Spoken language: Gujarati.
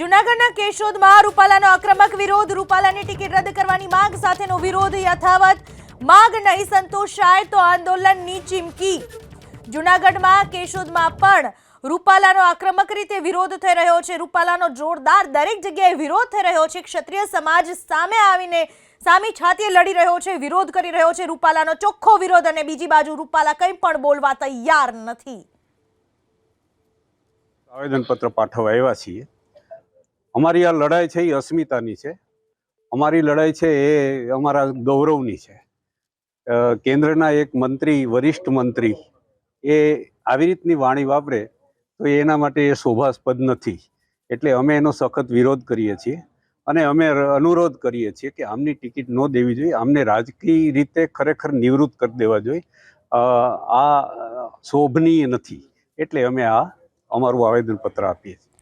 જુનાગઢના કેશોદમાં રૂપાલાનો આક્રમક વિરોધ, રૂપાલાની ટિકિટ રદ કરવાની માંગ સાથેનો વિરોધ યથાવત. માંગ નહીં સંતોષાય તો આંદોલનની ચીમકી. જુનાગઢમાં કેશોદમાં પણ રૂપાલાનો આક્રમક રીતે વિરોધ થઈ રહ્યો છે. રૂપાલાનો જોરદાર દરેક જગ્યાએ વિરોધ થઈ રહ્યો છે. ક્ષત્રિય સમાજ સામે આવીને સામી છાતીએ લડી રહ્યો છે, વિરોધ કરી રહ્યો છે રૂપાલાનો ચોખ્ખો વિરોધ અને બીજી બાજુ રૂપાલા કંઈ પણ બોલવા તૈયાર નથી. આવેદનપત્ર પાઠવવા આવ્યા છીએ. અમારી આ લડાઈ છે એ અસ્મિતાની છે. અમારી લડાઈ છે એ અમારા ગૌરવની છે. કેન્દ્રના એક મંત્રી, વરિષ્ઠ મંત્રી એ આવી રીતની વાણી વાપરે તો એના માટે એ શોભાસ્પદ નથી. એટલે અમે એનો સખત વિરોધ કરીએ છીએ અને અમે અનુરોધ કરીએ છીએ કે આમની ટિકિટ ન દેવી જોઈએ, આમને રાજકીય રીતે ખરેખર નિવૃત્ત કરી દેવા જોઈએ. આ શોભનીય નથી. એટલે અમે આ અમારું આવેદનપત્ર આપીએ છીએ.